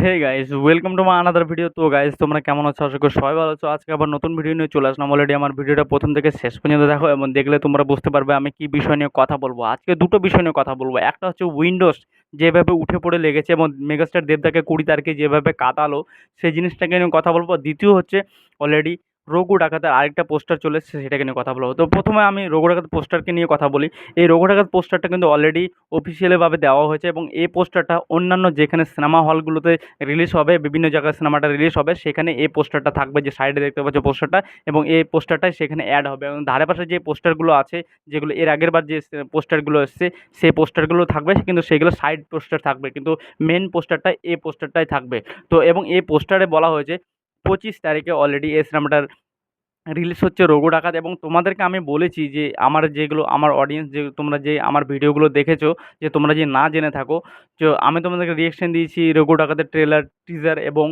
Hey guys welcome to my another video তো guys তোমরা কেমন আছো? আশা করি সবাই ভালো আছো। আজকে আবার নতুন ভিডিও নিয়ে চলে আসলাম। অলরেডি আমার ভিডিওটা প্রথম থেকে শেষ পর্যন্ত দেখো এবং দেখলে তোমরা বুঝতে পারবে আমি কি বিষয় নিয়ে কথা বলব। আজকে দুটো বিষয় নিয়ে কথা বলব। একটা হচ্ছে উইন্ডোজ যেভাবে উঠে পড়ে লেগেছে এবং মেগাস্টার দেবদাকে কুড়ি তারিখে যেভাবে কাটালো, সেই জিনিসটাকে নিয়ে কথা বলব। দ্বিতীয় হচ্ছে অলরেডি রঘু ডাকাতের আরেকটা পোস্টার চলে এসেছে, সেটাকে নিয়ে কথা বলব। তো প্রথমে আমি রঘু ডাকাত পোস্টারকে নিয়ে কথা বলি। এই রঘু ডাকাত পোস্টারটা কিন্তু অলরেডি অফিসিয়ালিভাবে দেওয়া হয়েছে এবং এই পোস্টারটা অন্যান্য যেখানে সিনেমা হলগুলোতে রিলিজ হবে, বিভিন্ন জায়গায় সিনেমাটা রিলিজ হবে, সেখানে এই পোস্টারটা থাকবে, যে সাইডে দেখতে পাচ্ছ পোস্টারটা এবং এই পোস্টারটাই সেখানে অ্যাড হবে এবং ধারে পাশে যে পোস্টারগুলো আছে, যেগুলো এর আগের বার যে পোস্টারগুলো এসছে, সেই পোস্টারগুলো থাকবে, কিন্তু সেগুলো সাইড পোস্টার থাকবে, কিন্তু মেন পোস্টারটা এই পোস্টারটাই থাকবে। তো এবং এই পোস্টারে বলা হয়েছে পঁচিশ তারিখে অলরেডি এই সিনেমাটার রিলিজ হচ্ছে রঘু ডাকাত এবং তোমাদেরকে আমি বলেছি যে আমার যেগুলো, আমার অডিয়েন্স যে তোমরা যে আমার ভিডিওগুলো দেখেছ, যে তোমরা যে না জেনে থাকো যে আমি তোমাদেরকে রিয়েকশন দিয়েছি রঘু ডাকাতের ট্রেলার টিজার এবং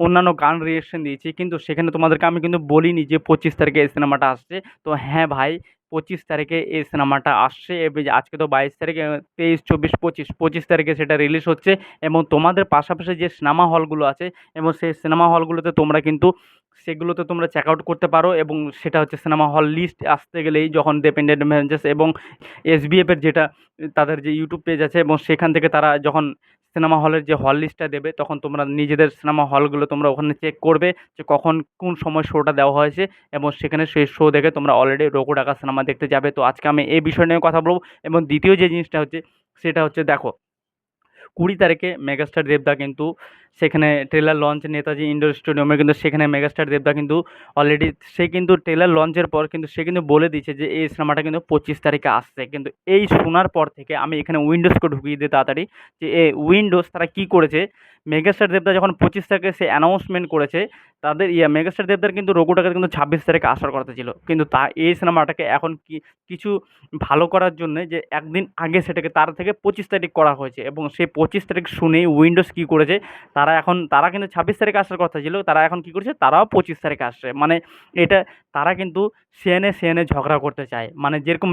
অন্যান্য গান রিয়েকশন দিয়েছি। কিন্তু সেখানে তোমাদেরকে আমি কিন্তু বলিনি যে পঁচিশ তারিখে এই সিনেমাটা আসছে। তো হ্যাঁ ভাই পঁচিশ তারিখে এই সিনেমাটা আসছে। এবং আজকে তো বাইশ তারিখে তেইশ, চব্বিশ, পঁচিশ। পঁচিশ তারিখে সেটা রিলিজ হচ্ছে এবং তোমাদের পাশাপাশি যে সিনেমা হলগুলো আছে এবং সেই সিনেমা হলগুলোতে তোমরা কিন্তু সেগুলোতে তোমরা চেক আউট করতে পারো এবং সেটা হচ্ছে সিনেমা হল লিস্ট আসতে গেলেই যখন ডিপেন্ডেন্ট ম্যানেজার্স এবং এসবিএফের যেটা, তাদের যে ইউটিউব পেজ আছে এবং সেখান থেকে তারা যখন সিনেমা হলের যে হল লিস্টটা দেবে, তখন তোমরা নিজেদের সিনেমা হলগুলো তোমরা ওখানে চেক করবে, যে কখন কোন সময় শোটা দেওয়া হয়েছে এবং সেখানে সেই শো দেখে তোমরা অলরেডি রঘু ডাকা সিনেমা দেখতে যাবে। তো আজকে আমি এই বিষয় নিয়ে কথা বলব এবং দ্বিতীয় যে জিনিসটা হচ্ছে, সেটা হচ্ছে দেখো কুড়ি তারিখে মেগাস্টার দেবদা কিন্তু সেখানে ট্রেলার লঞ্চ নেতাজি ইন্ডোর স্টেডিয়ামে কিন্তু সেখানে মেগাস্টার দেবদা কিন্তু অলরেডি সে কিন্তু ট্রেলার লঞ্চের পর কিন্তু সে কিন্তু বলে দিয়েছে যে, এই সিনেমাটা কিন্তু পঁচিশ তারিখে আসছে। কিন্তু এই শোনার পর থেকে আমি এখানে উইন্ডোজকে ঢুকিয়ে দিই তাড়াতাড়ি যে এ উইন্ডোজ তারা কী করেছে? মেগাস্টার দেবদা যখন পঁচিশ তারিখে সে অ্যানাউন্সমেন্ট করেছে, তাদের ইয়ে মেগাস্টার দেবদার কিন্তু রঘুটাকে কিন্তু ছাব্বিশ তারিখে আসার কথা ছিল। কিন্তু তা, এই সিনেমাটাকে এখন কি, কিছু ভালো করার জন্যে যে একদিন আগে সেটাকে তার থেকে পঁচিশ তারিখ করা হয়েছে এবং সেই পঁচিশ তারিখ শুনেই উইন্ডোজ কী করেছে, তারা এখন, তারা কিন্তু ছাব্বিশ তারিখে আসার কথা ছিল, তারা এখন কী করছে, তারাও পঁচিশ তারিখে আসছে। মানে এটা, তারা কিন্তু সিএনএ সিএনএ ঝগড়া করতে চায়। মানে যেরকম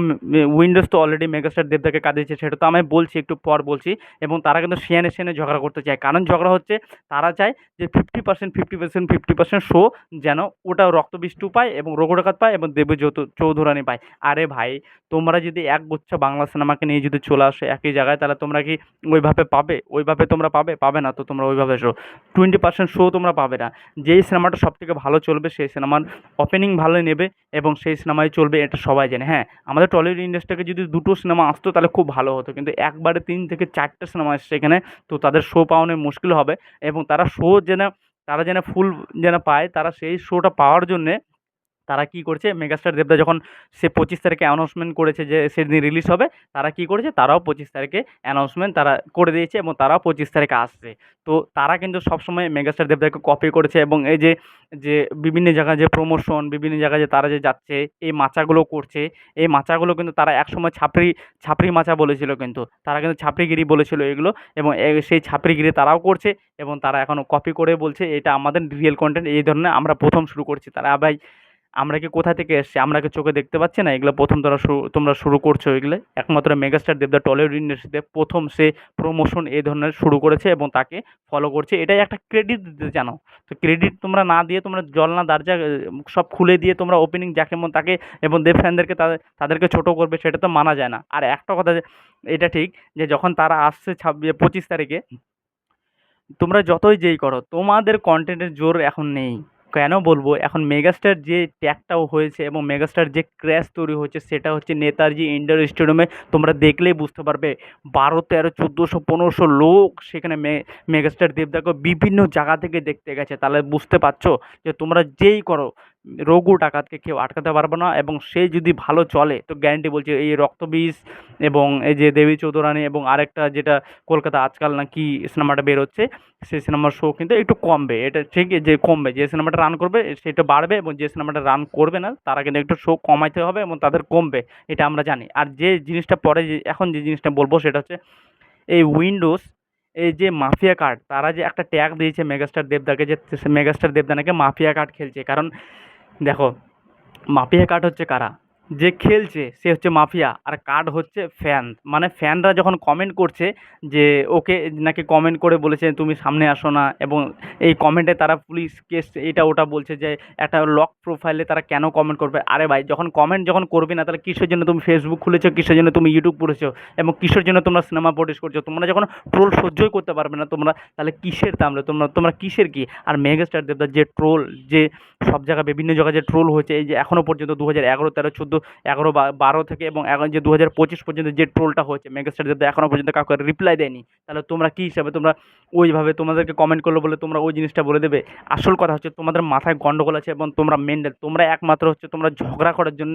উইন্ডোজ তো অলরেডি মেগাস্টার দেবদাকে কাঁদিয়েছে, সেটা তো আমি বলছি, একটু পর বলছি। এবং তারা কিন্তু সিএনএ সিএনএ ঝগড়া করতে চায়। কারণ ঝগড়া হচ্ছে, তারা চায় যে fifty percent fifty percent fifty percent show যেন ওটা রক্তবিষ্টু পায় এবং রঘু ডাকাত পায় এবং দেবী চৌধুরানী পায়। আরে ভাই, তোমরা যদি এক গুচ্ছ বাংলা সিনেমাকে নিয়ে যদি চলে আসো একই জায়গায়, তাহলে তোমরা কি ওইভাবে পাবে? ওইভাবে তোমরা পাবে? পাবে না তো তোমরা ওইভাবে শো টোয়েন্টি পার্সেন্ট শো তোমরা পাবে না। যেই সিনেমাটা সব থেকে ভালো চলবে, সেই সিনেমার ওপেনিং ভালো নেবে এবং সেই সিনেমায় চলবে এটা সবাই জানে। হ্যাঁ আমাদের টলিউড ইন্ডাস্ট্রিকে যদি দুটো সিনেমা আসতো, তাহলে খুব ভালো হতো। কিন্তু একবারে তিন থেকে চারটে সিনেমা এসছে এখানে, তো তাদের শো পাওয়ানো মুশকিল। হবে এবং তারা শো যেন, তারা যেন ফুল যেন পায়, তারা সেই শোটা পাওয়ার জন্যে তারা কী করছে? মেগাস্টার দেবদা যখন সে পঁচিশ তারিখে অ্যানাউন্সমেন্ট করেছে যে সেদিন রিলিজ হবে, তারা কী করেছে? তারাও পঁচিশ তারিখে অ্যানাউন্সমেন্ট তারা করে দিয়েছে এবং তারাও পঁচিশ তারিখে আসছে। তো তারা কিন্তু সবসময় মেগাস্টার দেবদাকে কপি করেছে এবং এই যে যে বিভিন্ন জায়গায় যে প্রমোশন বিভিন্ন জায়গায় যে তারা যে যাচ্ছে, এই মাচাগুলো করছে, এই মাচাগুলো কিন্তু তারা একসময় ছাপড়ি ছাপড়ি মাচা বলেছিল কিন্তু, তারা কিন্তু ছাপড়িগিরি বলেছিল এগুলো এবং সেই ছাপড়িগিরি তারাও করছে এবং তারা এখনও কপি করে বলছে, এটা আমাদের রিয়েল কন্টেন্ট এই ধরনের আমরা প্রথম শুরু করছি। তারা ভাই আমরা কি কোথা থেকে এসছি? আমরা কি চোখে দেখতে পাচ্ছি না? এগুলো প্রথম তোরা তোমরা শুরু করছ এগুলো? একমাত্র মেগাস্টার দেবদা টলিউড ইন্ডাস্ট্রিতে প্রথম সে প্রমোশন এই ধরনের শুরু করেছে এবং তাকে ফলো করছে। এটাই একটা ক্রেডিট দিতে জানো। তো ক্রেডিট তোমরা না দিয়ে তোমরা জল না দার্জা সব খুলে দিয়ে তোমরা ওপেনিং যাকে মন তাকে এবং দেব ফ্যানদেরকে তাদের, তাদেরকে ছোটো করবে সেটা তো মানা যায় না। আর একটা কথা এটা ঠিক যে যখন তারা আসছে ছাব্বিশ, পঁচিশ তারিখে, তোমরা যতই যেই করো, তোমাদের কন্টেন্টের জোর এখন নেই। কেন বলব? এখন মেগাস্টার যে ট্যাগটাও হয়েছে এবং মেগাস্টার যে ক্র্যাশ তৈরি হচ্ছে সেটা হচ্ছে নেতাজি ইন্ডোর স্টেডিয়ামে তোমরা দেখলেই বুঝতে পারবে। বারো, তেরো চোদ্দোশো পনেরোশো লোক সেখানে মেগাস্টার দেবদাকে বিভিন্ন জায়গা থেকে দেখতে গেছে। তাহলে বুঝতে পারছ যে তোমরা যেই করো রঘু ডাকাতকে কেউ আটকাতে পারবে না এবং সে যদি ভালো চলে, তো গ্যারান্টি বলছে এই রক্তবীজ এবং এই যে দেবী চৌধুরানী এবং আরেকটা যেটা কলকাতা আজকাল না নাকি সিনেমাটা বেরোচ্ছে সেই সিনেমার শো কিন্তু একটু কমবে। এটা ঠিক যে কমবে, যে সিনেমাটা রান করবে সেটা বাড়বে এবং যে সিনেমাটা রান করবে না, তারা কিন্তু একটু শো কমাইতে হবে এবং তাদের কমবে, এটা আমরা জানি। আর যে জিনিসটা পরে যে এখন যে জিনিসটা বলব সেটা হচ্ছে, এই উইন্ডোজ এই যে মাফিয়া কার্ড তারা যে একটা ট্যাগ দিয়েছে মেগাস্টার দেবদাকে যে মেগাস্টার দেবদা নাকি মাফিয়া কার্ড খেলছে। কারণ দেখো মাফিয়া কাঠ হচ্ছে কারা? যে খেলছে, সে হচ্ছে মাফিয়া। আর কার্ড হচ্ছে ফ্যান মানে ফ্যানরা যখন কমেন্ট করছে যে, ওকে নাকি কমেন্ট করে বলেছে, তুমি সামনে আসো না। এবং এই কমেন্টে তারা পুলিশ কেস এটা ওটা বলছে যে, একটা লক প্রোফাইলে তারা কেন কমেন্ট করবে? আরে ভাই, যখন কমেন্ট যখন করবে না, তাহলে কিসের জন্য তুমি ফেসবুক খুলেছো? কিসের জন্য তুমি ইউটিউব করেছ এবং কিসের জন্য তোমরা সিনেমা প্রডিউস করছ? তোমরা যখন ট্রোল সহ্যই করতে পারবে না, তোমরা তাহলে কিসের তামলে তোমরা তোমরা কিসের কি? আর মেগাস্টার দেবদার যে ট্রোল যে সব জায়গায় বিভিন্ন জায়গায় যে ট্রোল হয়েছে, এই যে এখনও পর্যন্ত দু হাজার এগারো তেরো, চোদ্দ এগারো বারো থেকে এবং এখন যে দু হাজার পঁচিশ পর্যন্ত যে ট্রোলটা হয়েছে মেগাস্টার যাতে এখনও পর্যন্ত কাউকে রিপ্লাই দেয়নি। তাহলে তোমরা কী হিসাবে তোমরা ওইভাবে তোমাদেরকে কমেন্ট করল বলে তোমরা ওই জিনিসটা বলে দেবে? আসল কথা হচ্ছে তোমাদের মাথায় গন্ডগোল আছে এবং তোমরা মেন্ডেল তোমরা একমাত্র হচ্ছে তোমরা ঝগড়া করার জন্য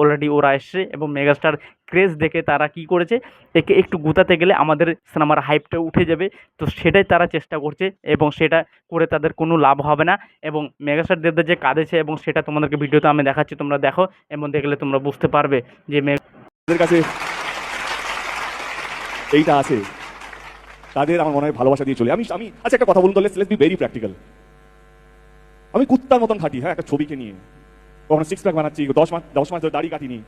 অলরেডি ওরা এসছে এবং মেগাস্টার ক্রেজ দেখে তারা কি করেছে? একে একটু গুতাতে গেলে আমাদের সিনেমার হাইপটা উঠে যাবে। তো সেটাই তারা চেষ্টা করছে এবং সেটা করে তাদের কোনো লাভ হবে না। এবং মেগাস্টার দেবদা যে কাঁদেছে এবং সেটা তোমাদেরকে ভিডিওতে আমি দেখাচ্ছি, তোমরা দেখো এবং দেখলে তোমরা বুঝতে পারবে যে মে তাদের কাছে এইটা আছে। তাদের আমার মনে হয় ভালোবাসা দিয়ে চলে। আমি আমি আচ্ছা একটা কথা বলুন তাহলে লেটস বি ভেরি প্র্যাকটিক্যাল আমি কুত্তার মতন খাটি হ্যাঁ একটা ছবিকে নিয়ে। কখনো সিক্স প্যাক বানাচ্ছি, দশ মাস দশ মাস ধরে দাড়ি কাটিনি।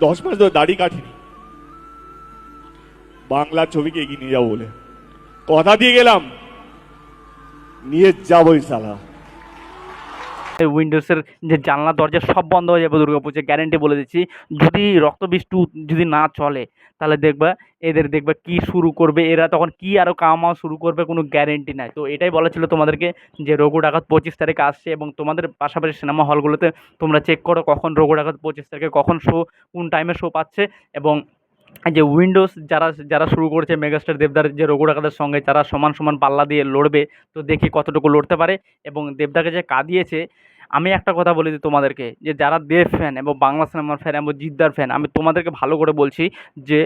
দশ মাস ধরে দাড়ি কাটিনি। বাংলার ছবিকে এগিয়ে নিয়ে যাব বলে। কথা দিয়ে গেলাম। নিয়ে যাবোই সালা উইন্ডোজের যে জানলা, দরজা সব বন্ধ হয়ে যাবে দুর্গা পুজো গ্যারেন্টি বলে দিচ্ছি। যদি রক্তবীজ টু যদি না চলে, তাহলে দেখবা এদের দেখবা কি শুরু করবে, এরা তখন কি আরও কামাও শুরু করবে কোনো গ্যারেন্টি নাই। তো এটাই বলা ছিল তোমাদেরকে যে রঘু ডাকাত পঁচিশ তারিখে আসছে এবং তোমাদের পাশাপাশি সিনেমা হলগুলোতে তোমরা চেক করো কখন রঘু ডাকাত পঁচিশ তারিখে কখন শো কোন টাইমে শো পাচ্ছে এবং যে উইন্ডোজ যারা যারা শুরু করেছে মেগাস্টার দেবদার যে রঘুরাকাদের সঙ্গে যারা সমান সমান পাল্লা দিয়ে লড়বে, তো দেখি কতটুকু লড়তে পারে এবং দেবদাকে যে কাঁদিয়েছে আমি একটা কথা বলে দিই তোমাদেরকে, যে যারা দেব ফ্যান এবং বাংলা সিনেমার ফ্যান এবং জিদ্দার ফ্যান আমি তোমাদেরকে ভালো করে বলছি যে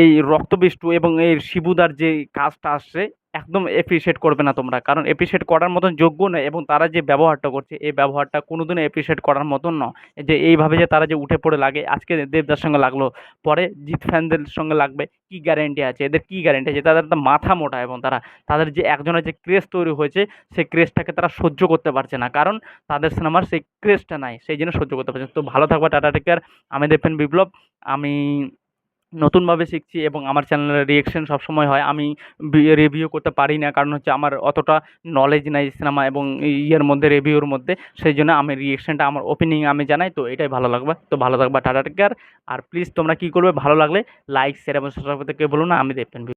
এই রক্তবিষ্টু এবং এই শিবুদার যে কাজটা আসছে, একদম এপ্রিসিয়েট করবে না তোমরা। কারণ এপ্রিসিয়েট করার মতন যোগ্য নয় এবং তারা যে ব্যবহারটা করছে, এই ব্যবহারটা কোনোদিনও এপ্রিসিয়েট করার মতন নয়। যে এইভাবে যে তারা যে উঠে পড়ে লাগে, আজকে দেবদার সঙ্গে লাগল, পরে জিৎ ফ্যানদের সঙ্গে লাগবে, কি গ্যারেন্টি আছে? এদের কি গ্যারেন্টি আছে? তাদের তো মাথা মোটা এবং তারা, তাদের যে একজনের যে ক্রেজ তৈরি হয়েছে, সেই ক্রেজটাকে তারা সহ্য করতে পারছে না। কারণ তাদের সিনেমার সেই ক্রেজটা নাই, সেই জন্য সহ্য করতে পারছে। তো ভালো থাকবা, টাটা টেক কেয়ার আমি দেখবেন বিপ্লব, আমি নতুনভাবে শিখছি এবং আমার চ্যানেলের রিয়েকশন সবসময় হয়। আমি রিভিউ করতে পারি না, কারণ হচ্ছে আমার অতটা নলেজ নাই সিনেমা এবং ইয়ের মধ্যে রিভিউর মধ্যে। সেই জন্য আমি রিয়েকশনটা আমার ওপিনিয়ন আমি জানাই, তো এটাই ভালো লাগবে। তো ভালো থাকবা, টাটা টেক কেয়ার আর প্লিজ তোমরা কী করবে, ভালো লাগলে লাইক শেয়ার এবং সাবস্ক্রাইব করতে কেউ বলো না, আমি দেখবেন